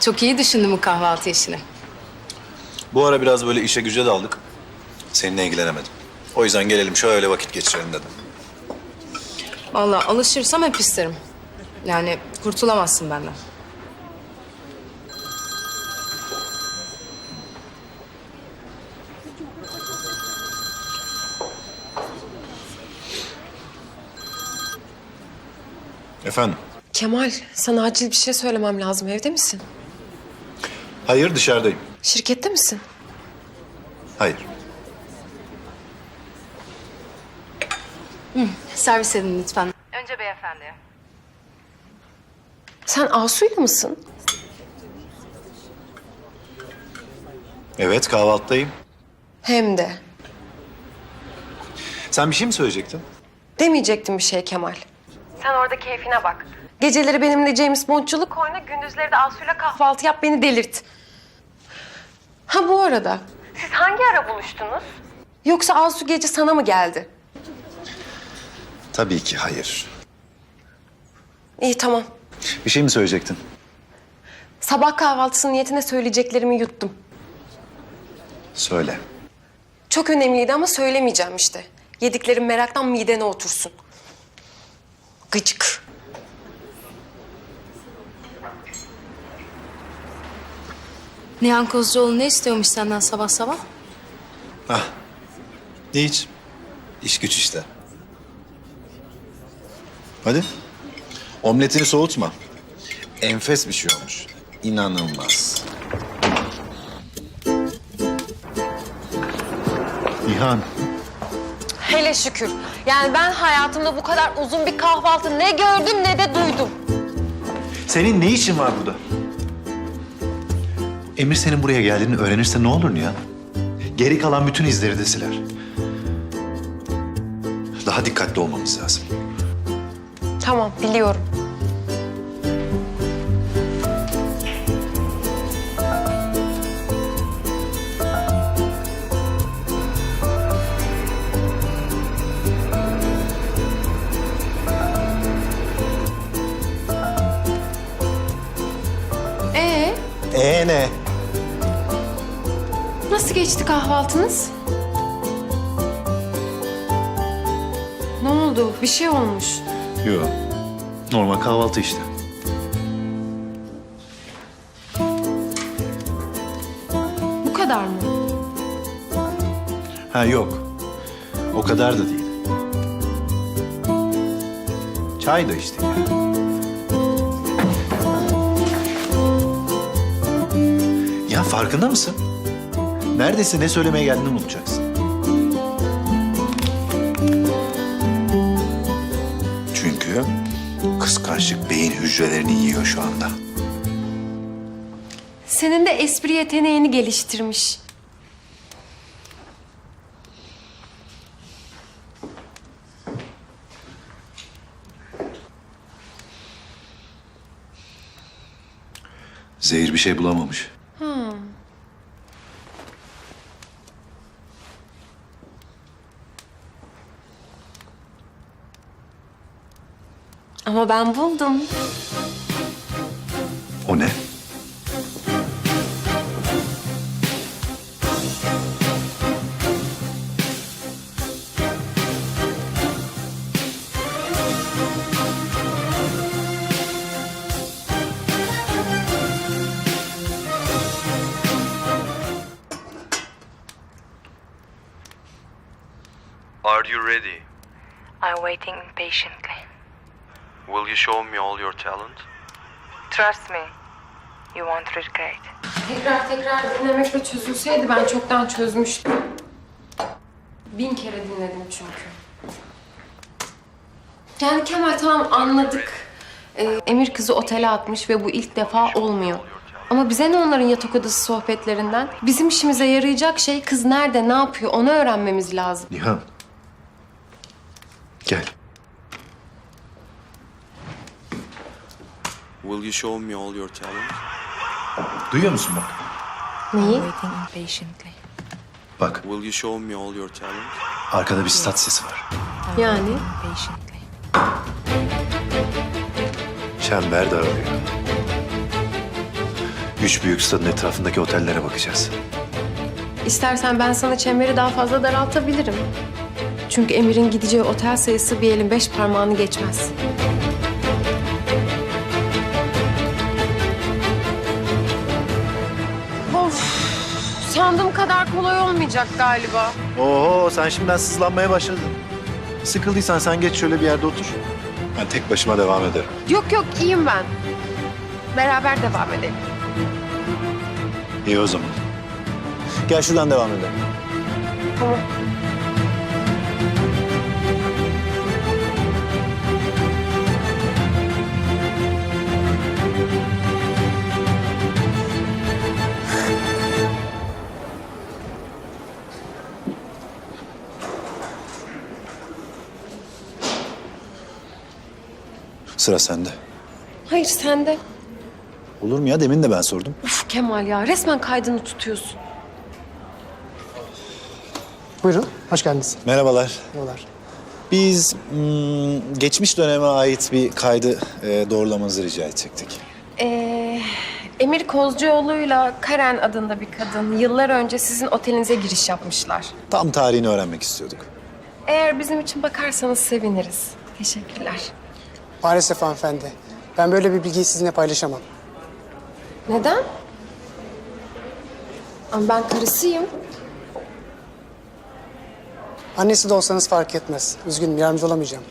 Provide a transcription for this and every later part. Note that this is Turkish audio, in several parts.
Çok iyi düşündün bu kahvaltı işini. Bu ara biraz böyle işe güce daldık. Seninle ilgilenemedim. O yüzden gelelim şöyle vakit geçirelim dedim. Vallahi alışırsam hep isterim. Yani kurtulamazsın benden. Efendim? Kemal, sana acil bir şey söylemem lazım. Evde misin? Hayır dışarıdayım. Şirkette misin? Hayır. Servis edin lütfen. Önce beyefendi. Sen Asu'yla mısın? Evet kahvaltıdayım. Hem de. Sen bir şey mi söyleyecektin? Demeyecektim bir şey Kemal. Sen orada keyfine bak. Geceleri benimle James Bond'culuk oyna, gündüzleri de Asu'yla kahvaltı yap, beni delirt. Ha bu arada. Siz hangi ara buluştunuz? Yoksa Asu gece sana mı geldi? Tabii ki hayır. İyi tamam. Bir şey mi söyleyecektin? Sabah kahvaltısı niyetine söyleyeceklerimi yuttum. Söyle. Çok önemliydi ama söylemeyeceğim işte. Yediklerim meraktan midene otursun. Gıcık. Nihan Kozcuoğlu ne istiyormuş senden sabah sabah? Ah. Hiç. İş güç işte. Hadi. Omletini soğutma. Enfes bir şey olmuş. İnanılmaz. Nihan. Hele şükür. Yani ben hayatımda bu kadar uzun bir kahvaltı ne gördüm ne de duydum. Senin ne işin var burada? Emir senin buraya geldiğini öğrenirse ne olur Nihan? Geri kalan bütün izleri de siler. Daha dikkatli olmamız lazım. Tamam biliyorum. Geçti kahvaltınız? Ne oldu? Bir şey olmuş. Yok. Normal kahvaltı işte. Bu kadar mı? Ha yok. O kadar da değil. Çay da işte ya. Ya farkında mısın? Neredeyse ne söylemeye geldiğini unutacaksın. Çünkü kıskançlık beyin hücrelerini yiyor şu anda. Senin de espri yeteneğini geliştirmiş. Zehir bir şey bulamamış. Ama ben buldum. O ne? Are you ready? I'm waiting impatiently. Will you show me all your talent? Trust me, you won't regret. Tekrar tekrar dinlemekle çözülseydi ben çoktan çözmüştüm. Bin kere dinledim çünkü. Yani Kemal tamam anladık. Ee, Emir kızı otele atmış ve bu ilk defa olmuyor. Ama bize ne onların yatak odası sohbetlerinden? Bizim işimize yarayacak şey kız nerede, ne yapıyor onu öğrenmemiz lazım. Nihan. Gel. Will you show me all your talent? Duyuyor musun bak? Neyi? Waiting impatiently. Bak Will you show me all your talent? arkada bir stat sesi var. Yani? Çember daralıyor. Üç büyük stadın etrafındaki otellere bakacağız. İstersen ben sana çemberi daha fazla daraltabilirim. Çünkü Emir'in gideceği otel sayısı bir elin beş parmağını geçmez. Sandığım kadar kolay olmayacak galiba. Oho sen şimdiden sızlanmaya başladın. Sıkıldıysan sen geç şöyle bir yerde otur. Ben tek başıma devam ederim. Yok yok iyiyim ben. Beraber devam edelim. İyi o zaman. Gel şuradan devam edelim. Tamam. Sıra sende. Hayır sen de. Olur mu ya? Demin de ben sordum. Uf Kemal ya resmen kaydını tutuyorsun. Buyurun, hoş geldiniz. Merhabalar. Merhabalar. Biz hmm, geçmiş döneme ait bir kaydı e, doğrulamanızı rica edecektik. Ee, Emir Kozcuoğlu'yla Karen adında bir kadın yıllar önce sizin otelinize giriş yapmışlar. Tam tarihini öğrenmek istiyorduk. Eğer bizim için bakarsanız seviniriz. Teşekkürler. Maalesef hanımefendi. Ben böyle bir bilgiyi sizinle paylaşamam. Neden? Ama ben karısıyım. Annesi de olsanız fark etmez. Üzgünüm, yardımcı olamayacağım.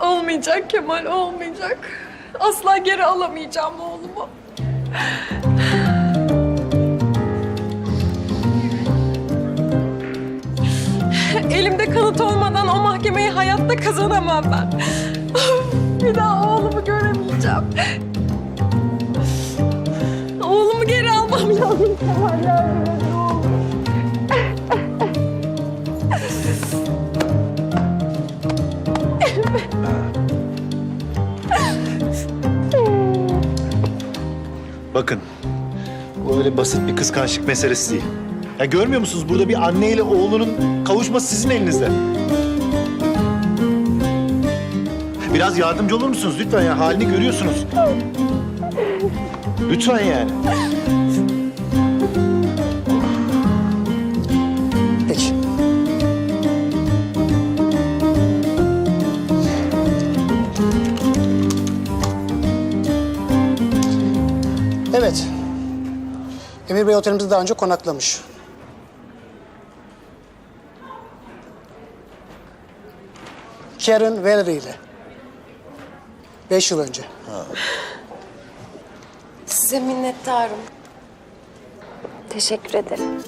Olmayacak Kemal, olmayacak. Asla geri alamayacağım oğlumu. Elimde kanıt olmadan o mahkemeyi hayatta kazanamam ben. Bir daha oğlumu göremeyeceğim. Oğlumu geri almam lazım Kemal öyle basit bir kıskançlık meselesi değil. Ya görmüyor musunuz? Burada bir anne ile oğlunun kavuşması sizin elinizde. Biraz yardımcı olur musunuz lütfen ya? Halini görüyorsunuz. Lütfen yani. Emir Bey otelimizde daha önce konaklamış. Karen Valerie ile. Beş yıl önce. Size minnettarım. Teşekkür ederim.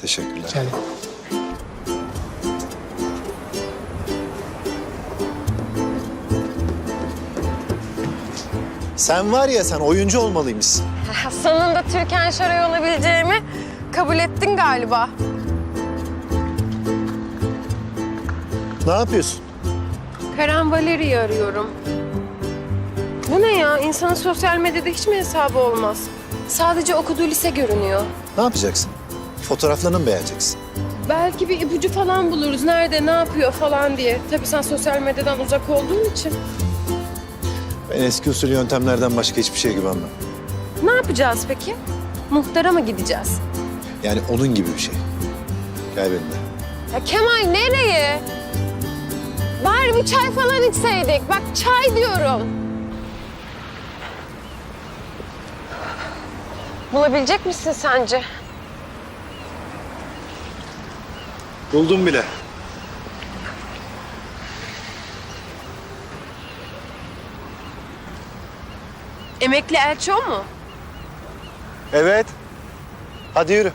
Teşekkürler. Yani Sen var ya sen oyuncu olmalıymışsın. Sonunda Türkan Şoray olabileceğimi kabul ettin galiba. Ne yapıyorsun? Karen Valeri'yi arıyorum. Bu ne ya? İnsanın sosyal medyada hiç mi hesabı olmaz? Sadece okuduğu lise görünüyor. Ne yapacaksın? Fotoğraflarını mı beğeneceksin? Belki bir ipucu falan buluruz. Nerede, ne yapıyor falan diye. Tabii sen sosyal medyadan uzak olduğun için. Eski usul yöntemlerden başka hiçbir şeye güvenmem. Ne yapacağız peki? Muhtara mı gideceğiz? Yani onun gibi bir şey. Gel benimle. Ya Kemal nereye? Bari bir çay falan içseydik. Bak çay diyorum. Bulabilecek misin sence? Buldum bile. Emekli elçi o mu? Evet. Hadi yürü.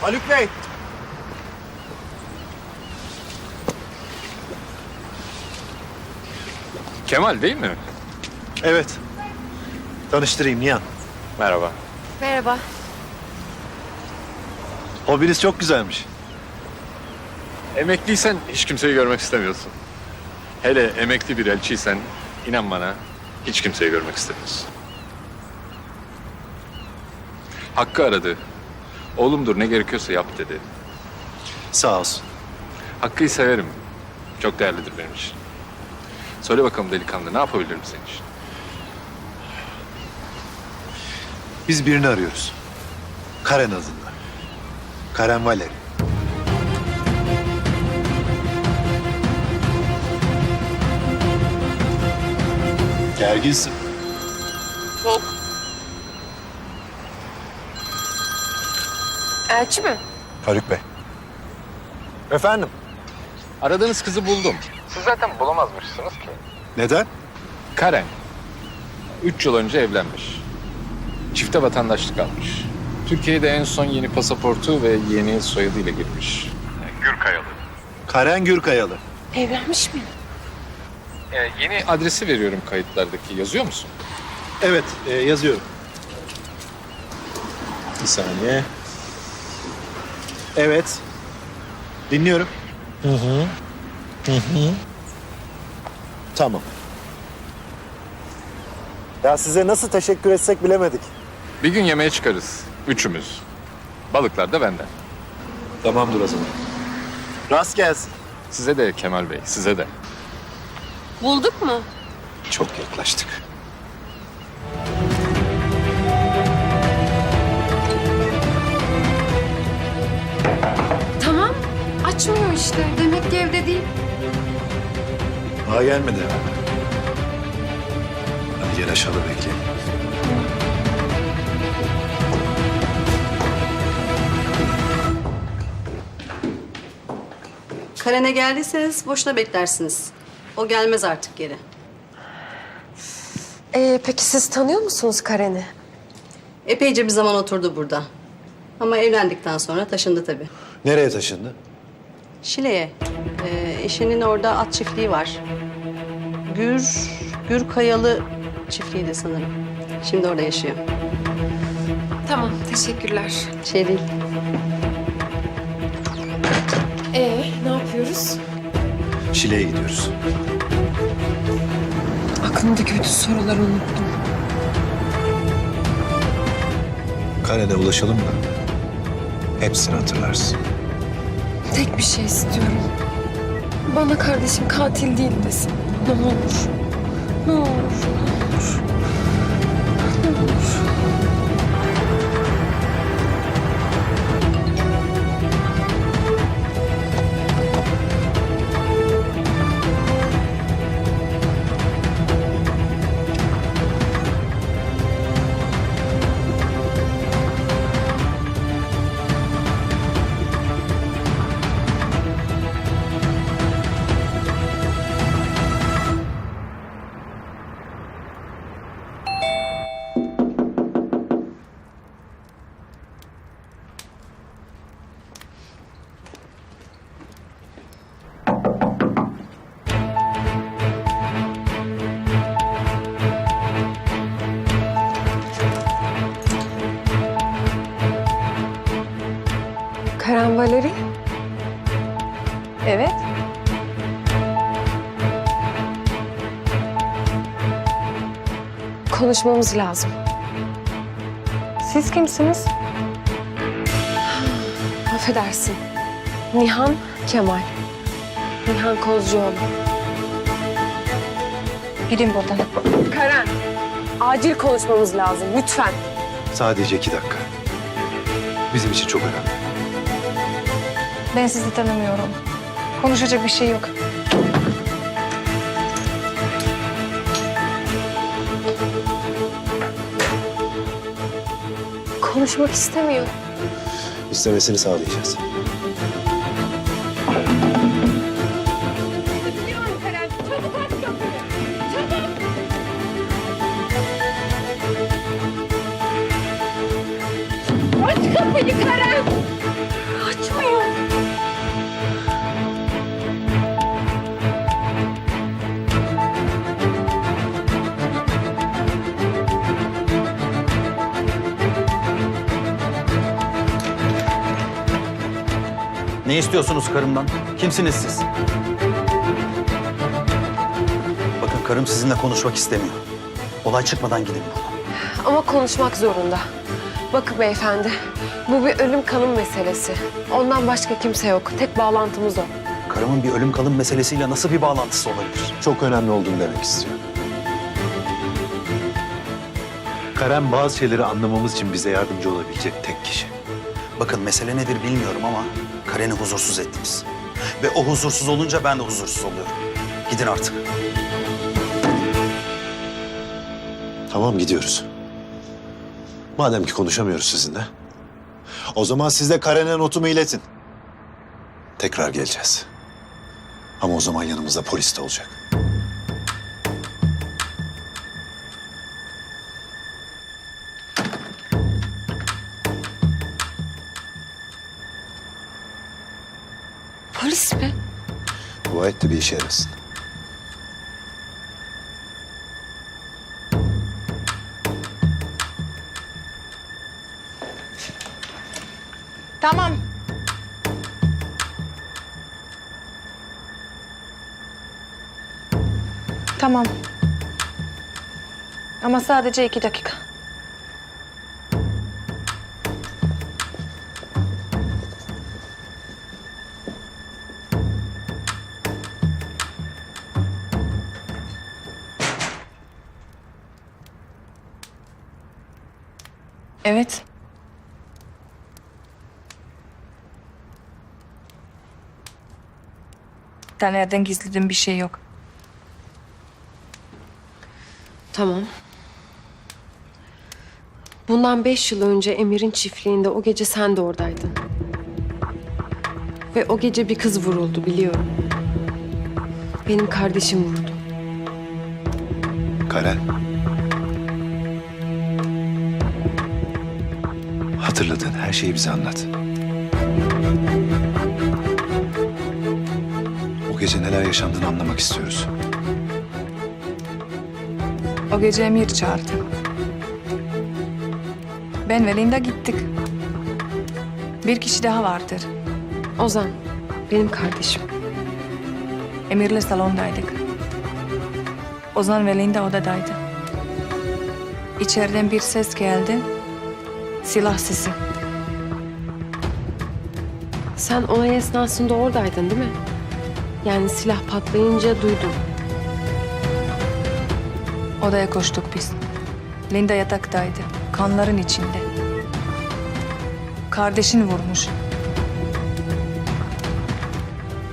Haluk Bey. Kemal değil mi? Evet. Tanıştırayım Nihan. Merhaba. Merhaba. Hobiniz çok güzelmiş. Emekliysen hiç kimseyi görmek istemiyorsun. Hele emekli bir elçiysen inan bana hiç kimseyi görmek istemiyorsun. Hakkı aradı. Oğlumdur ne gerekiyorsa yap dedi. Sağ olsun. Hakkı'yı severim. Çok değerlidir benim için. Söyle bakalım delikanlı ne yapabilirim senin için? Biz birini arıyoruz. Karen adında. Karen Valeri. Gerginsin. Elçi mi? Haluk Bey. Efendim? Aradığınız kızı buldum. Siz zaten bulamazmışsınız ki. Neden? Karen. Üç yıl önce evlenmiş. Çifte vatandaşlık almış. Türkiye'de en son yeni pasaportu ve yeni soyadıyla girmiş. Gürkayalı. Karen Gürkayalı. Evlenmiş mi? Ee, yeni adresi veriyorum kayıtlardaki. Yazıyor musun? Evet, e, yazıyorum. Bir saniye. Evet. Dinliyorum. Hı hı. Hı hı. Tamam. Ya size nasıl teşekkür etsek bilemedik. Bir gün yemeğe çıkarız. Üçümüz. Balıklar da benden. Tamamdır o zaman. Rast gelsin. Size de Kemal Bey, size de. Bulduk mu? Çok yaklaştık. Tamam. Açmıyor işte. Demek ki evde değil. Daha gelmedi. Hadi gel aşağıda bekleyelim. Karen'e geldiyseniz boşuna beklersiniz. O gelmez artık geri. Ee, peki siz tanıyor musunuz Karen'i? Epeyce bir zaman oturdu burada. Ama evlendikten sonra taşındı tabii. Nereye taşındı? Şile'ye. Ee, eşinin orada at çiftliği var. Gür, Gür Kayalı çiftliği de sanırım. Şimdi orada yaşıyor. Tamam, teşekkürler. Şey değil. Ee, ne yapıyoruz? Şile'ye gidiyoruz. Aklımdaki bütün soruları unuttum. Karen'e ulaşalım da hepsini hatırlarsın. Tek bir şey istiyorum. Bana kardeşim katil değil desin. Ne olur. Ne olur, ne olur. Ne olur. Karen Valeri? Evet. Konuşmamız lazım. Siz kimsiniz? Affedersin. Nihan Kemal. Nihan Kozcuoğlu. Gidin buradan. Karen, acil konuşmamız lazım lütfen. Sadece iki dakika. Bizim için çok önemli. Ben sizi tanımıyorum. Konuşacak bir şey yok. Konuşmak istemiyor. İstemesini sağlayacağız. Ne istiyorsunuz karımdan? Kimsiniz siz? Bakın karım sizinle konuşmak istemiyor. Olay çıkmadan gidin buradan. Ama konuşmak zorunda. Bakın beyefendi, bu bir ölüm kalım meselesi. Ondan başka kimse yok. Tek bağlantımız o. Karımın bir ölüm kalım meselesiyle nasıl bir bağlantısı olabilir? Çok önemli olduğunu demek istiyor. Karen bazı şeyleri anlamamız için bize yardımcı olabilecek tek kişi. Bakın mesele nedir bilmiyorum ama Karen'i huzursuz ettiniz. Ve o huzursuz olunca ben de huzursuz oluyorum. Gidin artık. Tamam gidiyoruz. Madem ki konuşamıyoruz sizinle. O zaman siz de Karen'e notumu iletin. Tekrar geleceğiz. Ama o zaman yanımızda polis de olacak. Dua de bir işe yarasın. Tamam. Tamam. Ama sadece iki dakika. Evet. Taner'den gizlediğim bir şey yok. Tamam. Bundan beş yıl önce Emir'in çiftliğinde o gece sen de oradaydın. Ve o gece bir kız vuruldu biliyorum. Benim kardeşim vurdu. Karen. Hatırladığın her şeyi bize anlat. O gece neler yaşandığını anlamak istiyoruz. O gece Emir çağırdı. Ben ve Linda gittik. Bir kişi daha vardır. Ozan, benim kardeşim. Emir'le salondaydık. Ozan ve Linda odadaydı. İçeriden bir ses geldi. Silah sesi. Sen olay esnasında oradaydın değil mi? Yani silah patlayınca duydum. Odaya koştuk biz. Linda yataktaydı. Kanların içinde. Kardeşini vurmuş.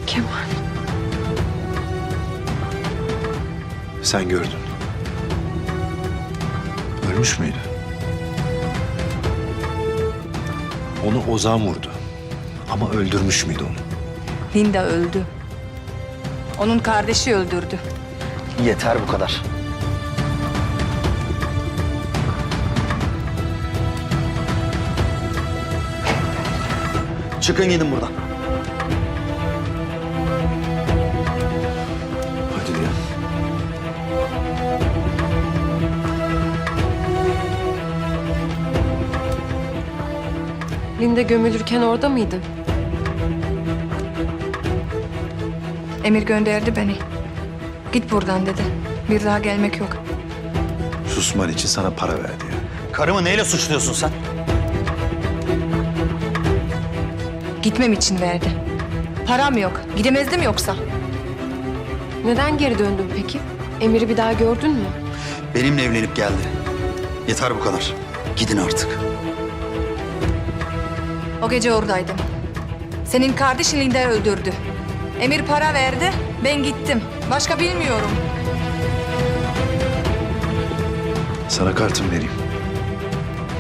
Kemal. Sen gördün. Ölmüş müydü? Onu Ozan vurdu. Ama öldürmüş müydü onu? Linda öldü. Onun kardeşi öldürdü. Yeter bu kadar. Çıkın gidin buradan. Linda gömülürken orada mıydın? Emir gönderdi beni. Git buradan dedi. Bir daha gelmek yok. Susman için sana para verdi ya. Karımı neyle suçluyorsun sen? Gitmem için verdi. Param yok. Gidemezdim yoksa. Neden geri döndün peki? Emir'i bir daha gördün mü? Benimle evlenip geldi. Yeter bu kadar. Gidin artık. O gece oradaydım. Senin kardeşin Linda'yı öldürdü. Emir para verdi. Ben gittim. Başka bilmiyorum. Sana kartımı vereyim.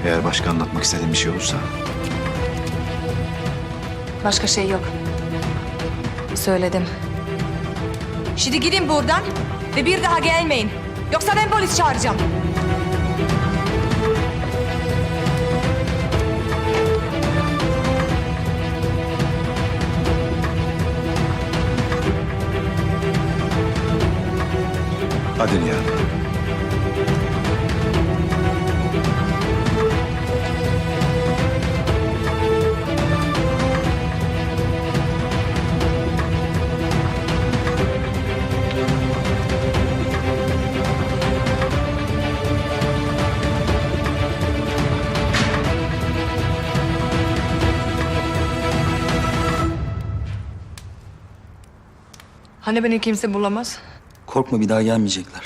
Eğer başka anlatmak istediğin bir şey olursa Başka şey yok. Söyledim. Şimdi gidin buradan ve bir daha gelmeyin. Yoksa ben polis çağıracağım. Hadi Nihan. Hani beni kimse bulamaz? Korkma bir daha gelmeyecekler.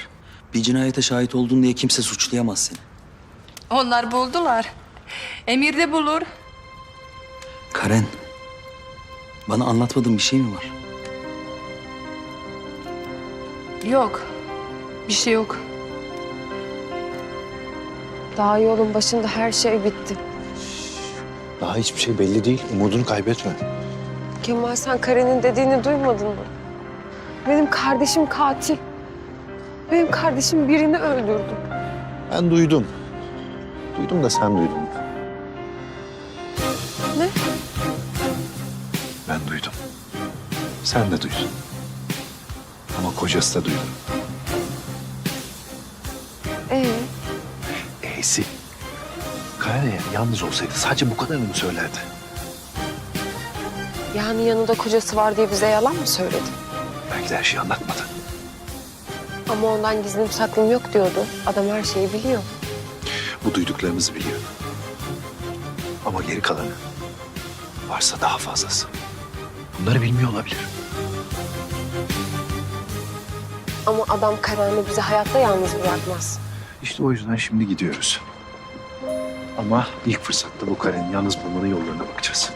Bir cinayete şahit oldun diye kimse suçlayamaz seni. Onlar buldular. Emir de bulur. Karen, bana anlatmadığın bir şey mi var? Yok. Bir şey yok. Daha yolun başında her şey bitti. Daha hiçbir şey belli değil. Umudunu kaybetme. Kemal sen Karen'in dediğini duymadın mı? Benim kardeşim katil. Benim kardeşim birini öldürdü. Ben duydum. Duydum da sen duydun. mu? Ne? Ben duydum. Sen de duydun. Ama kocası da duydu. Ee. Karen eğer yalnız olsaydı sadece bu kadarını mı söylerdi? yani yanında kocası var diye bize yalan mı söyledi? Belki de her şeyi anlatmadı. Ama ondan gizlim saklım yok diyordu. Adam her şeyi biliyor. Bu duyduklarımızı biliyor. Ama geri kalanı varsa daha fazlası. Bunları bilmiyor olabilir. Ama adam Karen'le bizi hayatta yalnız bırakmaz. İşte o yüzden şimdi gidiyoruz. Ama ilk fırsatta bu Karen'i yalnız bulmanın yollarına bakacağız.